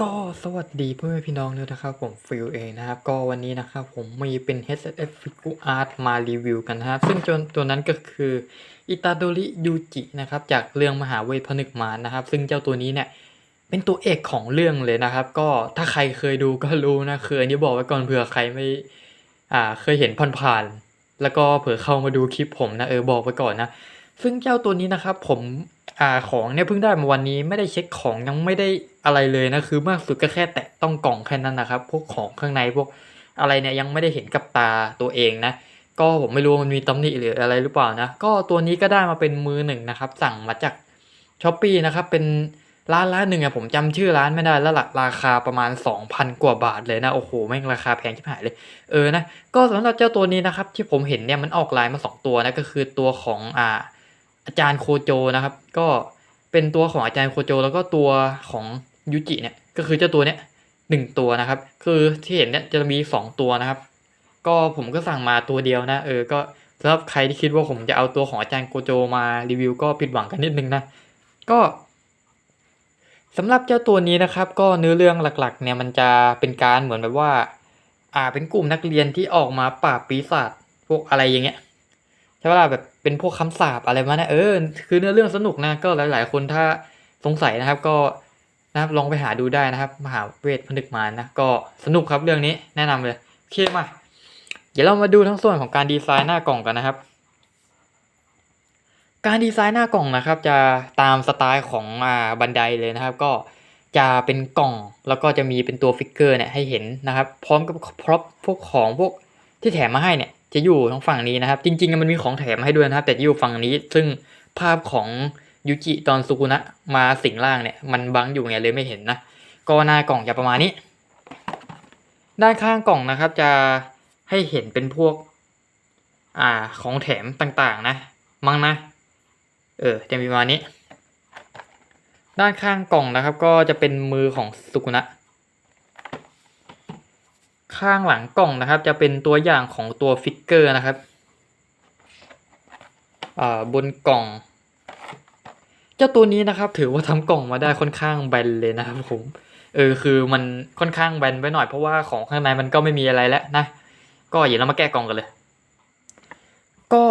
ก็สวัสดีเพื่อนพี่น้องด้วยนะครับผมฟิลเองนะครับ ก็วันนี้นะครับผมมีเป็น HSF Figure Art มารีวิวกันนะครับ ซึ่งจนตัวนั้นก็คืออิตาโดริยูจินะครับจากเรื่องมหาเวทผนึกมารนะครับ ซึ่งเจ้าตัวนี้เนี่ยเป็นตัวเอกของเรื่องเลยนะครับ ก็ถ้าใครเคยดูก็รู้นะคืออันนี้บอกไว้ก่อนเผื่อใครไม่อ่าเคยเห็นผ่านๆแล้วก็เผื่อเข้ามาดูคลิปผมนะเออบอกไว้ก่อนนะ ซึ่งเจ้าตัวนี้นะครับผม อ่าของเนี่ยเพิ่งได้มาวันนี้ไม่ได้เช็คของยังไม่ได้อะไรเลยนะคือมากสุดก็แค่แตะต้องกล่องแค่นั้นนะครับพวกของข้างในพวกอะไรเนี่ยยังไม่ได้เห็นกับตาตัวเองนะก็ผมไม่รู้มันมีตำหนิหรืออะไรหรือเปล่านะก็ตัวนี้ก็ได้มาเป็นมือหนึ่งนะครับสั่งมาจากช้อปปีนะครับเป็นร้านร้านหนึ่งอะผมจำชื่อร้านไม่ได้แล้วล่ะราคาประมาณ 2,000 กว่าบาทเลยนะโอ้โหแม่งราคาแพงชิบหายเลยเออนะก็สำหรับเจ้าตัวนี้นะครับที่ผมเห็นเนี่ยมันออกลายมาสองตัวนะก็คือตัวของอ่า อาจารย์โคโจนะครับ ก็เป็นตัวของอาจารย์โคโจ แล้วก็ตัวของยูจิเนี่ยก็คือเจ้าตัวเนี้ยหนึ่งตัวนะครับ คือที่เห็นเนี่ยจะมีสองตัวนะครับ ก็ผมก็สั่งมาตัวเดียวนะ เออก็สำหรับใครที่คิดว่าผมจะเอาตัวของอาจารย์โคโจมารีวิวก็ผิดหวังกันนิดนึงนะก็สำหรับเจ้าตัวนี้นะครับ ก็เนื้อเรื่องหลักๆ เนี่ยมันจะเป็นการเหมือนแบบว่า อ่าเป็นกลุ่มนักเรียนที่ออกมาปราบปีศาจพวกอะไรอย่างเงี้ย ใช่ป่ะล่ะแบบเป็นพวกคำสาปอะไรมาเนี่ยเออคือเนื้อเรื่องสนุกนะก็หลาย ๆ คนถ้าสงสัยนะครับก็นะครับลองไปหาดูได้นะครับ มหาเวทผนึกมารนะก็สนุกครับเรื่องนี้แนะนำเลยโอเคมาเดี๋ยวเรามาดูทั้งส่วนของการดีไซน์หน้ากล่องกันนะครับ การดีไซน์หน้ากล่องนะครับ จะตามสไตล์ของอ่าบันไดเลยนะครับ ก็จะเป็นกล่องแล้วก็จะมีเป็นตัวฟิกเกอร์เนี่ยให้เห็นนะครับ พร้อมกับพร็อพพวกของพวกที่แถมมาให้เนี่ย จะอยู่ทางฝั่งนี้นะครับ จริงๆมันมีของแถมให้ด้วยนะครับ แต่จะอยู่ฝั่งนี้ ซึ่งภาพของยูจิตอนสุกุนะมาสิงร่างเนี่ย มันบังอยู่ไงเลยไม่เห็นนะ ก็หน้ากล่องจะประมาณนี้ ด้านข้างกล่องนะครับจะให้เห็นเป็นพวก อ่าของแถมต่างๆนะ มั้งนะ เออจะมีประมาณนี้ ด้านข้างกล่องนะครับ ก็จะเป็นมือของสุกุนะ ข้างหลังกล่องนะครับ จะเป็นตัวอย่างของตัวฟิกเกอร์นะครับบนกล่อง เจ้าตัวนี้นะครับ ถือว่าทำกล่องมาได้ค่อนข้างแบนเลยนะครับผมเออคือมันค่อนข้างแบนไปหน่อยเพราะว่าของข้างในมันก็ไม่มีอะไรแล้วนะก็อย่าเรามาแก้กล่องกันเลย ก็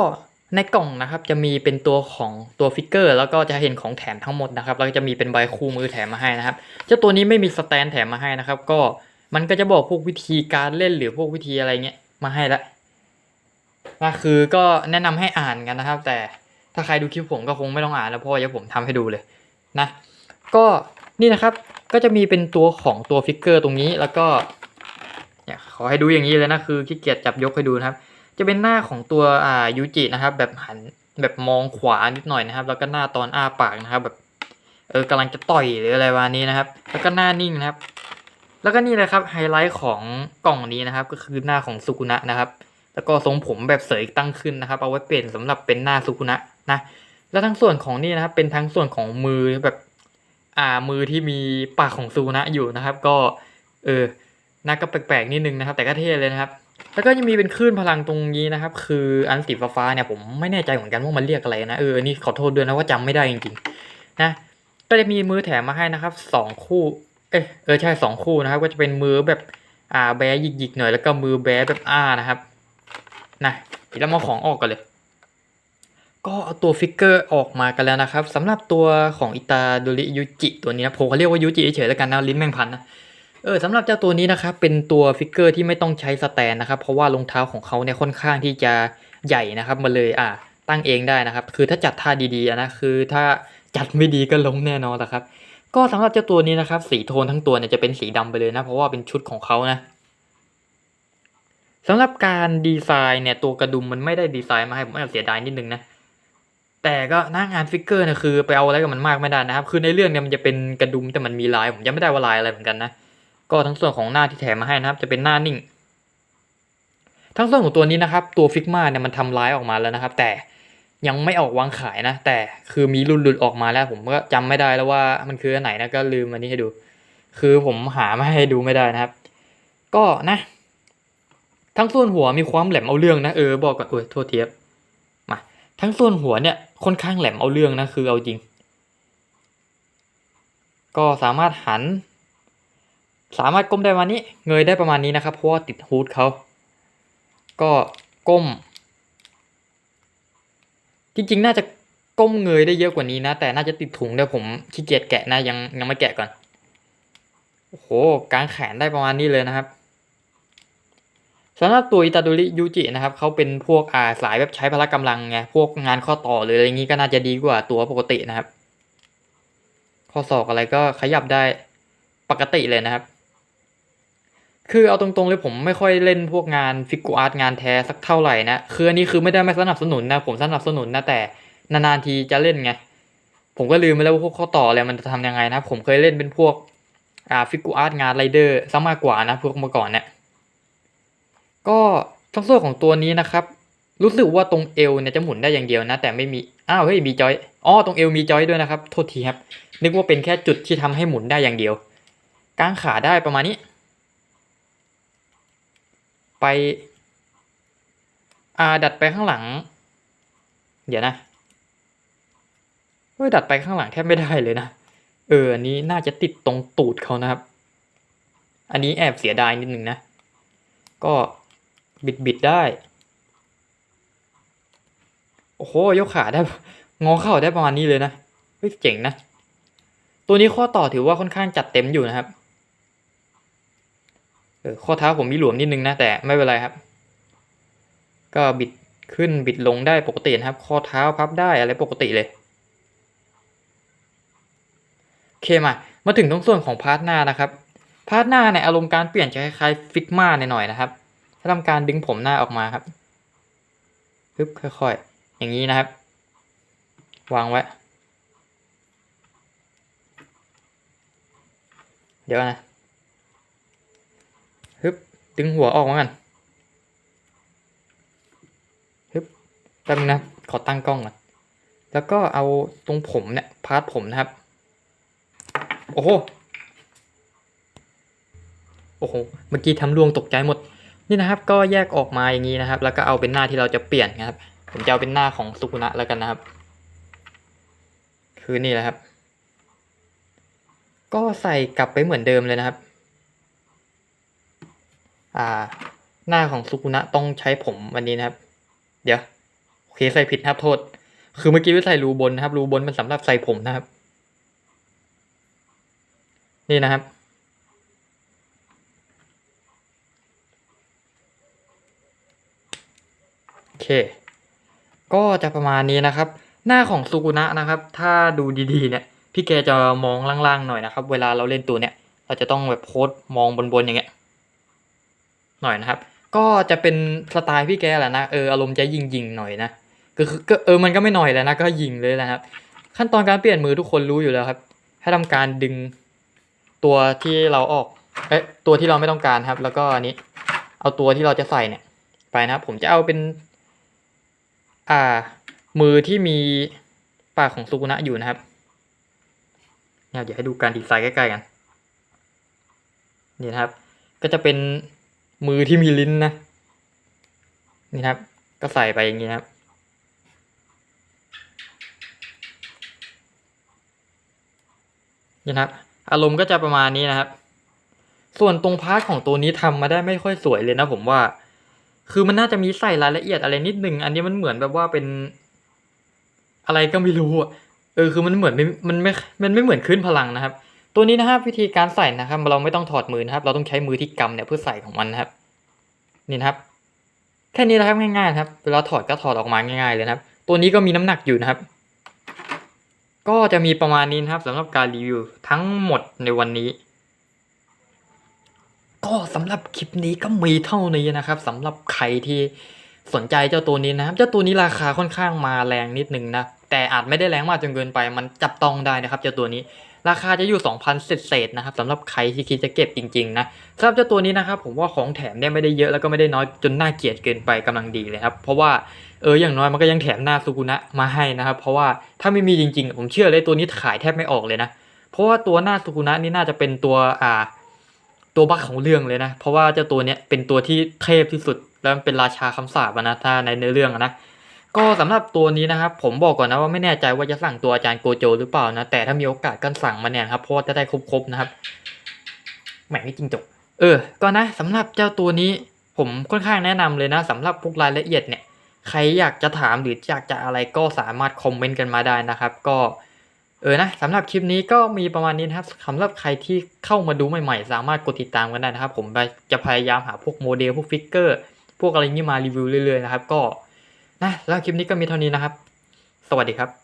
ในกล่องนะครับจะมีเป็นตัวของตัวฟิกเกอร์ แล้วก็จะเห็นของแถมทั้งหมดนะครับแล้วก็จะมีเป็นใบคู่มือแถมมาให้นะครับ เจ้าตัวนี้ไม่มีสแตนแถมมาให้นะครับ ก็ มันก็จะบอกพวกวิธีการเล่นหรือพวกวิธีอะไรเงี้ยมาให้ละก็คือก็แนะนำให้อ่านกันนะครับ แต่ถ้าใครดูคลิปผมก็คงไม่ต้องอ่านแล้วเพราะว่าเดี๋ยวผมทำให้ดูเลยนะ ก็นี่นะครับก็จะมีเป็นตัวของตัวฟิกเกอร์ตรงนี้แล้วก็เนี่ยขอให้ดูอย่างนี้เลยนะคือขี้เกียจจับยกให้ดูนะครับ จะเป็นหน้าของตัวอ่ายูจินะครับ แบบหันแบบมองขวานิดหน่อยนะครับ แล้วก็หน้าตอนอ้าปากนะครับ แบบเออกำลังจะต่อยหรืออะไรประมานี้นะครับ แล้วก็หน้านิ่งนะครับ แล้วก็นี่เลยครับไฮไลท์ของกล่องนี้นะครับ ก็คือหน้าของสุกุนะนะครับ แล้วก็ทรงผมแบบเสยตั้งขึ้นนะครับ เอาไว้เปลี่ยนสำหรับเป็นหน้าสุกุนะนะ แล้วทั้งส่วนของนี่นะครับ เป็นทั้งส่วนของมือแบบอ่ามือที่มีปากของสุกุนะอยู่นะครับ ก็เออหน้าก็แปลกๆนิดนึงนะครับ แต่ก็เท่เลยนะครับ แล้วก็ยังมีเป็นคลื่นพลังตรงนี้นะครับ คืออันสีฟ้าเนี่ยผมไม่แน่ใจเหมือนกันว่ามันเรียกอะไรนะเออนี่ขอโทษด้วยนะว่าจำไม่ได้จริงๆนะก็จะมีมือแถมมาให้นะครับสองคู่ เอเออใช่สองคู่นะครับ ก็จะเป็นมือแบบอ่าแบะหยิกๆหน่อยแล้วก็มือแบะแบบอ้านะครับนะเดี๋ยวมาของออกกันเลย ก็เอาตัวฟิกเกอร์ออกมากันแล้วนะครับสำหรับตัวของอิตาโดริยูจิตัวนี้นะผมเขาเรียกว่ายูจิเฉยๆแล้วกันนะลิ้นแมงพันนะเออสำหรับเจ้าตัวนี้นะครับเป็นตัวฟิกเกอร์ที่ไม่ต้องใช้สแตนนะครับ เพราะว่ารองเท้าของเขาเนี่ยค่อนข้างที่จะใหญ่นะครับมาเลยอ่าตั้งเองได้นะครับ คือถ้าจัดท่าดีๆนะคือถ้าจัดไม่ดีก็ล้มแน่นอนนะครับ ก็สำหรับเจ้าตัวนี้นะครับ สีโทนทั้งตัวเนี่ยจะเป็นสีดำไปเลยนะ เพราะว่าเป็นชุดของเขานะสำหรับการดีไซน์เนี่ยตัวกระดุมมันไม่ได้ดีไซน์มาให้ผมแอบเสียดายนิดนึงนะแต่ก็หน้างานฟิกเกอร์นี่ยคือไปเอาอะไรกับมันมากไม่ได้นะครับ คือในเรื่องเนี่ยมันจะเป็นกระดุมแต่มันมีลายผมยังไม่ได้ว่าลายอะไรเหมือนกันนะก็ทั้งส่วนของหน้าที่แถมมาให้นะครับ จะเป็นหน้านิ่ง ทั้งส่วนของตัวนี้นะครับ ตัวฟิกมาเนี่ยมันทำลายออกมาแล้วนะครับ แต่ ยังไม่ออกวางขายนะ แต่คือมีรุ่นหลุดออกมาแล้ว ผมก็จำไม่ได้แล้วว่ามันคืออันไหนนะก็ลืมอันนี้ให้ดู คือผมหามาให้ดูไม่ได้นะครับ ก็นะ ทั้งส่วนหัวมีความแหลมเอาเรื่องนะเออบอกก่อนเออโทษทีครับมาทั้งส่วนหัวเนี่ยค่อนข้างแหลมเอาเรื่องนะคือเอาจริง ก็สามารถหัน สามารถก้มได้ประมาณนี้ เงยได้ประมาณนี้นะครับเพราะว่าติดฮูดเขาก็ก้ม จริงๆ น่าจะก้มเงยได้เยอะกว่านี้นะ แต่น่าจะติดถุงเดี๋ยวผมขี้เกียจแกะนะยังยังไม่แกะก่อนโอ้โหกางแขนได้ประมาณนี้เลยนะครับสำหรับตัวอิตาโดริยูจินะครับเขาเป็นพวกอ่าสายแบบใช้พละกำลังไงพวกงานข้อต่อหรืออะไรอย่างนี้ก็น่าจะดีกว่าตัวปกตินะครับ ข้อศอกอะไรก็ขยับได้ปกติเลยนะครับ คือเอาตรงๆเลยผมไม่ค่อยเล่นพวกงานฟิกกูอาร์ตงานแท้สักเท่าไหร่นะ คืออันนี้คือไม่ได้ไม่สนับสนุนนะ ผมสนับสนุนนะแต่นานๆทีจะเล่นไง ผมก็ลืมไปแล้วว่าพวกข้อต่ออะไรมันจะทำยังไงนะ ผมเคยเล่นเป็นพวกอ่าฟิกกูอาร์ตงานไรเดอร์ซะมากกว่านะพวกเมื่อก่อนเนี่ยก็ทั้งส่ของตัวนี้นะครับ รู้สึกว่าตรงเอวเนี่ยจะหมุนได้อย่างเดียวนะ แต่ไม่มีอ้าวเฮ้ยมีจอยอ๋อตรงเอวมีจอยด้วยนะครับโทษทีครับนึกว่าเป็นแค่จุดที่ทำให้หมุนได้อย่างเดียวกางขาได้ประมาณนี้ ไปอ่าดัดไปข้างหลัง เดี๋ยวนะเฮ้ยดัดไปข้างหลังแทบไม่ได้เลยนะ เอออันนี้น่าจะติดตรงตูดเขานะครับ อันนี้แอบเสียดายนิดนึงนะ ก็บิดบิดได้ โอ้โหยกขาได้ งอเข่าได้ประมาณนี้เลยนะ เฮ้ยเจ๋งนะ ตัวนี้ข้อต่อถือว่าค่อนข้างจัดเต็มอยู่นะครับ ข้อเท้าผมมีหลวมนิดนึงนะแต่ไม่เป็นไรครับ ก็บิดขึ้นบิดลงได้ปกตินะครับ ข้อเท้าพับได้อะไรปกติเลยโอเคมามาถึงตรงส่วนของพาร์ทหน้านะครับพาร์ทหน้าเนี่ยอารมณ์การเปลี่ยนจะคล้ายๆฟิกมาหน่อยๆนะครับ ถ้าทำการดึงผมหน้าออกมาครับปึ๊บค่อยๆ อย่างนี้นะครับ วางไว้ เดี๋ยวนะ ดึงหัวออกมากันฮึบแป๊บนึงนะ ขอตั้งกล้องก่อน แล้วก็เอาตรงผมเนี่ย พาร์ทผมนะครับ โอ้โห โอ้โห เมื่อกี้ทำลวงตกใจหมด นี่นะครับ ก็แยกออกมาอย่างนี้นะครับ แล้วก็เอาเป็นหน้าที่เราจะเปลี่ยนนะครับ ผมจะเอาเป็นหน้าของสุกุนะแล้วกันนะครับ คือนี่แหละครับ ก็ใส่กลับไปเหมือนเดิมเลยนะครับ อ่า หน้าของสุกุนะต้องใช้ผมวันนี้นะครับ เดี๋ยวโอเคใส่ผิดนะครับโทษ คือเมื่อกี้ไม่ใส่รูบนนะครับ รูบนมันสำหรับใส่ผมนะครับ นี่นะครับโอเค ก็จะประมาณนี้นะครับ หน้าของสุกุนะนะครับ ถ้าดูดีๆเนี่ยพี่แกจะมองล่างๆหน่อยนะครับ เวลาเราเล่นตัวเนี่ย เราจะต้องแบบโพสมองบนๆอย่างเงี้ย หน่อยนะครับ ก็จะเป็นสไตล์พี่แกแหละนะเอออารมณ์จะยิงๆหน่อยนะก็คือก็เออมันก็ไม่หน่อยแล้วนะก็ยิงเลยนะครับ ขั้นตอนการเปลี่ยนมือทุกคนรู้อยู่แล้วครับ ให้ทำการดึงตัวที่เราออกเอ๊ะตัวที่เราไม่ต้องการครับ แล้วก็อันนี้ เอาตัวที่เราจะใส่เนี่ย ไปนะครับ ผมจะเอาเป็น อ่า มือที่มีปากของสุกุนะอยู่นะครับเนี่ยเดี๋ยวให้ดูการดีไซน์ใกล้ๆกันนี่นะครับ ก็จะเป็น มือที่มีลิ้นนะ นี่ครับ ก็ใส่ไปอย่างนี้ครับ นี่ครับ อารมณ์ก็จะประมาณนี้นะครับ ส่วนตรงพาร์ทของตัวนี้ทำมาได้ไม่ค่อยสวยเลยนะผมว่า คือมันน่าจะมีใส่รายละเอียดอะไรนิดนึง อันนี้มันเหมือนแบบว่าเป็น อะไรก็ไม่รู้อะเออ คือมันเหมือนไม่มันไม่ มันไม่เหมือนขึ้นพลังนะครับ ตัวนี้นะครับวิธีการใส่นะครับ เราไม่ต้องถอดมือนะครับ เราต้องใช้มือที่กำเนี่ยเพื่อใส่ของมันนะครับ นี่นะครับ แค่นี้นะครับง่ายๆครับเวลาถอดก็ถอดออกมาง่ายๆเลยนะครับ ตัวนี้ก็มีน้ำหนักอยู่นะครับ ก็จะมีประมาณนี้นะครับสำหรับการรีวิวทั้งหมดในวันนี้ ก็สำหรับคลิปนี้ก็มีเท่านี้นะครับสำหรับใครที่สนใจเจ้าตัวนี้นะครับ เจ้าตัวนี้ราคาค่อนข้างมาแรงนิดนึงนะแต่อาจไม่ได้แรงมากจนเกินไป มันจับต้องได้นะครับ เจ้าตัวนี้ ราคาจะอยู่ 2,000 เศษๆนะครับสำหรับใครที่คิดจะเก็บจริงๆนะสำหรับเจ้าตัวนี้นะครับผมว่าของแถมเนี่ยไม่ได้เยอะแล้วก็ไม่ได้น้อยจนน่าเกลียดเกินไปกำลังดีเลยครับเพราะว่าเอออย่างน้อยมันก็ยังแถมหน้าสุกุนะมาให้นะครับเพราะว่าถ้าไม่มีจริงๆ ผมเชื่อเลยตัวนี้ขายแทบไม่ออกเลยนะเพราะว่าตัวหน้าสุกุนะนี่น่าจะเป็นตัวอ่าตัวบัคของเรื่องเลยนะเพราะว่าเจ้าตัวเนี้ยเป็นตัวที่เทพที่สุดแล้วมันเป็นราชาคำสาปนะถ้าในเนื้อเรื่องนะ ก็สำหรับตัวนี้นะครับ ผมบอกก่อนนะว่าไม่แน่ใจว่าจะสั่งตัวอาจารย์โกโจหรือเปล่านะ แต่ถ้ามีโอกาสก็สั่งมาเนี่ยครับเพราะว่าจะได้ครบๆนะครับแหม่ไม่จริงจกเออ ก็นะสำหรับเจ้าตัวนี้ผมค่อนข้างแนะนำเลยนะสำหรับพวกรายละเอียดเนี่ย ใครอยากจะถามหรืออยากจะอะไรก็สามารถคอมเมนต์กันมาได้นะครับ ก็เออนะสำหรับคลิปนี้ก็มีประมาณนี้นะครับสำหรับใครที่เข้ามาดูใหม่ๆ สามารถกดติดตามกันได้นะครับ ผมจะพยายามหาพวกโมเดลพวกฟิกเกอร์ พวกอะไรนี้มารีวิวเรื่อยๆนะครับ ก็ นะแล้วคลิปนี้ก็มีเท่านี้นะครับ สวัสดีครับ